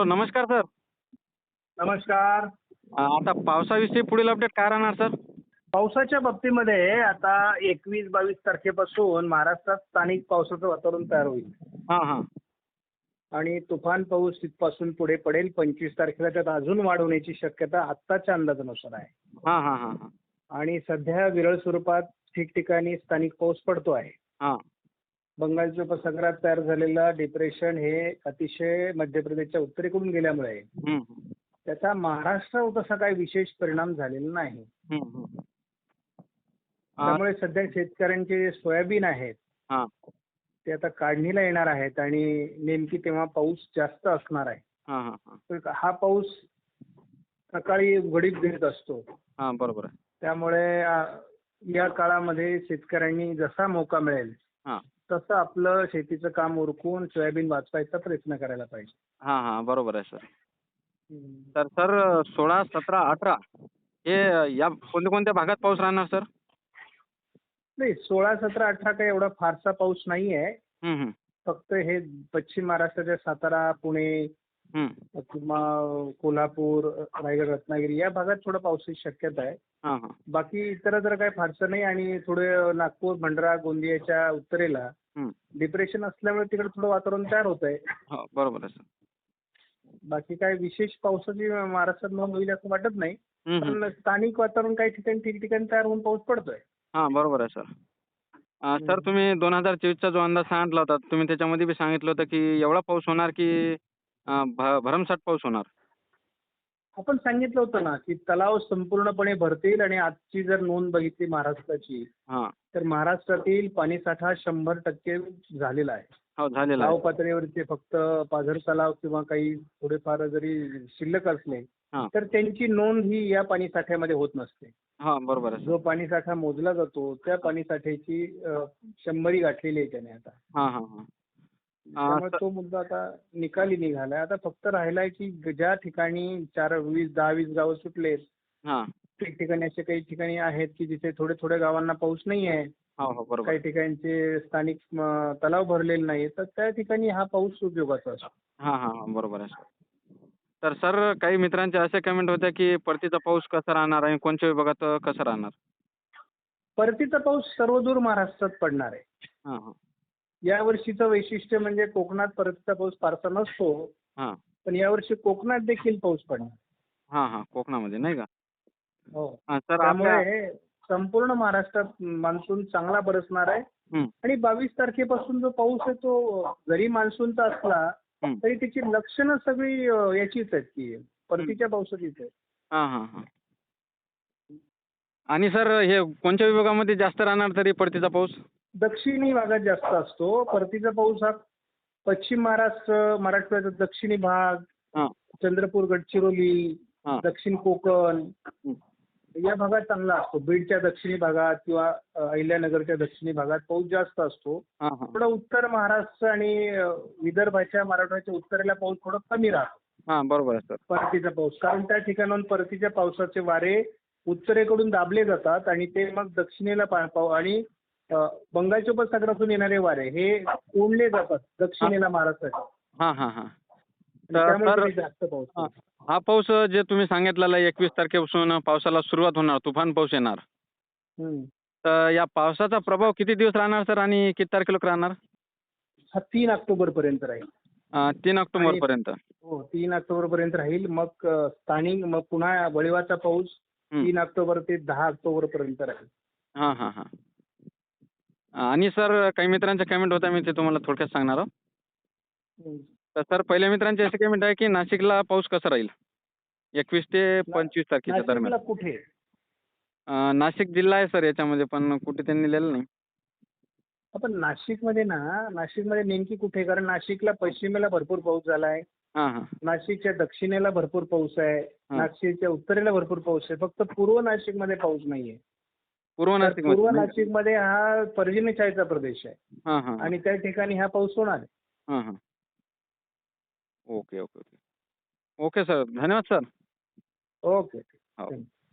Hello नमस्कार sir. नमस्कार. आता पावसाविषयी पुढील अपडेट काय राहणार सर? पावसाच्या बाबतीमध्ये आता एकवीस बावीस तारखेपासून महाराष्ट्रात स्थानिक पावसाचं वातावरण तयार होईल. हां हां. आणि तुफान पाऊस तिथपासून पुढे पडेल. पंचवीस तारखेला त्यात अजून वाढ होण्याची शक्यता आत्ताच्या अंदाजानुसार आहे. हां हां हां हां. आणि सध्या विरळ स्वरूपात ठिकठिकाणी स्थानिक पाऊस पडतो आहे. हां. बंगालच्या उपसागरात तयार झालेलं डिप्रेशन हे अतिशय मध्य प्रदेशच्या उत्तरेकडून गेल्यामुळे त्याचा महाराष्ट्रावर तसा काही विशेष परिणाम झालेला नाही. त्यामुळे सध्या शेतकऱ्यांचे जे सोयाबीन आहेत ते आता काढणीला येणार आहेत आणि नेमकी तेव्हा पाऊस जास्त असणार आहे. हां पाऊस सकाळी उघडीप घेत असतो. बरोबर त्यामुळे या काळामध्ये शेतकऱ्यांनी जसा मोका मिळेल तसं आपलं शेतीचं काम उरकून सोयाबीन वाचवायचा प्रयत्न करायला पाहिजे. हां हां बरोबर आहे सर. तर सर सोळा सतरा अठरा हे या कोणत्या कोणत्या भागात पाऊस राहणार सर? नाही सोळा सतरा अठरा काही एवढा फारसा पाऊस नाही आहे हम्म, हम्म, फक्त हे पश्चिम महाराष्ट्राच्या सातारा पुणे. किंवा कोल्हापूर रायगड रत्नागिरी या भागात थोडं पावसाची शक्यता आहे. हां हां. बाकी इतर जर काही फारसं नाही आणि थोडे नागपूर भंडारा गोंदियाच्या उत्तरेला हम्म. डिप्रेशन असल्यामुळे तिकडे थोडं वातावरण तयार होत आहे. हो बरोबर आहे सर. बाकी काय विशेष पावसाची महाराष्ट्रात नोंद होईल असं वाटत नाही. पण स्थानिक वातावरण काही ठिकाणी ठिकठिकाणी तयार होऊन पाऊस पडतोय. हां बरोबर आहे सर. सर तुम्ही दोन हजार चोवीसचा जो अंदाज सांगितला होता तुम्ही त्याच्यामध्ये बी सांगितलं होतं की एवढा पाऊस होणार की भ भरमसाठ पाऊस होणार. आपण सांगितलं होतं ना की तलाव संपूर्णपणे भरतील आणि आजची जर नोंद बघितली महाराष्ट्राची हां. तर महाराष्ट्रातील पाणीसाठा शंभर टक्के झालेला आहे. हो झालेला आहे. पातळीवरचे फक्त पाझर तलाव किंवा काही थोडेफार जरी शिल्लक असले हां. तर त्यांची नोंद ही या पाणीसाठ्यामध्ये होत नसते. हां बरोबर आहे. सर जो पाणीसाठा मोजला जातो त्या पाणीसाठ्याची अ, शंभरी गाठलेली आहे त्याने आता. हां हां हां. त्यामुळे तो मुद्दा आता निकाली निघालाय. आता फक्त राहिलाय की ज्या ठिकाणी चार वीस दहा वीस गावं सुटलेत हां. ठिकठिकाणी असे काही ठिकाणी आहेत की जिथे थोडे थोड्या गावांना पाऊस नाही आहे. हो हो काही ठिकाणचे स्थानिक तलाव भरलेले नाही तर त्या ठिकाणी हा पाऊस उपयोगाचा असतो. बरोबर आहे सर. तर सर काही मित्रांचे असे कमेंट होते की परतीचा पाऊस कसा राहणार आणि कोणत्या विभागात कसं राहणार? परतीचा पाऊस सर्वदूर महाराष्ट्रात पडणार आहे. या वर्षीचं वैशिष्ट्य म्हणजे कोकणात परतीचा पाऊस फारसा नसतो. हां. पण यावर्षी कोकणात देखील पाऊस पडणार. हां हां. कोकणामध्ये नाही का? हो. हां सर आपल्या त्यामुळे संपूर्ण महाराष्ट्रात मान्सून चांगला बरसणार आहे. हं, आणि बावीस तारखेपासून जो पाऊस आहे तो जरी मान्सूनचा असला हं. तरी त्याची लक्षणं सगळी अ, याचीच आहेत की परतीच्या पावसाचीच आहेत. हां हां हां. आणि सर हे कोणत्या विभागामध्ये जास्त राहणार तरी परतीचा पाऊस? दक्षिणी भागात जास्त असतो. परतीचा पाऊस हा पश्चिम महाराष्ट्र मराठवाड्याचा दक्षिणी भाग चंद्रपूर गडचिरोली दक्षिण कोकण. या भागात चांगला असतो. बीडच्या दक्षिणी भागात किंवा अहिल्यानगरच्या दक्षिणी भागात पाऊस जास्त असतो. थोडा उत्तर महाराष्ट्र आणि विदर्भाच्या मराठवाड्याच्या उत्तरेला पाऊस थोडा कमी राहतो. बरोबर परतीचा पाऊस. कारण त्या ठिकाणाहून परतीच्या पावसाचे वारे उत्तरेकडून दाबले जातात आणि ते मग दक्षिणेला आणि बंगालच्या उपसागरातून येणारे वारे हे ओढले जातात दक्षिणेला महाराष्ट्राच्या हां हां हां. तर तिथे जास्त पाऊस हां. पडतो. हा पाऊस जे तुम्ही सांगितलेला एकवीस तारखेपासून पावसाला सुरुवात होणार तुफान पाऊस येणार. हम्म. तर या पावसाचा प्रभाव किती दिवस राहणार सर आणि किती तारखेला राहणार? हा तीन ऑक्टोबर पर्यंत राहील. अं, तीन ऑक्टोबर पर्यंत हो तीन ऑक्टोबर पर्यंत राहील. मग अ, स्थानिक मग पुन्हा वळीवाचा पाऊस हं. तीन ऑक्टोबर ते दहा ऑक्टोबर पर्यंत राहील. हां हां हां. आणि सर काही मित्रांचे कमेंट होता मी ते तुम्हाला थोडक्यात सांगणार आहो. हम्म. तर सर पहिल्या मित्रांचे असे कमेंट आहे की नाशिकला पाऊस कसा राहील? एकवीस ते पंचवीस तारखेच्या दरम्यान. कुठे? नाशिक जिल्हा आहे सर याच्यामध्ये पण कुठे त्यांनी लिहिलं नाही. आपण नाशिकमध्ये ना नाशिकमध्ये नेमकी कुठे? कारण नाशिकला पश्चिमेला भरपूर पाऊस झाला आहे नाशिकच्या दक्षिणेला भरपूर पाऊस आहे. नाशिकच्या उत्तरेला भरपूर पाऊस आहे. फक्त पूर्व नाशिकमध्ये पाऊस नाहीये. पूर्व नाशिक पूर्व नाशिकमध्ये हा पर्जन्यछायेचा प्रदेश आहे. हां हां आणि त्या ठिकाणी हा पाऊस होणार आहे. हां हां. Okay okay okay. Okay sir. धन्यवाद सर. ओके. हो.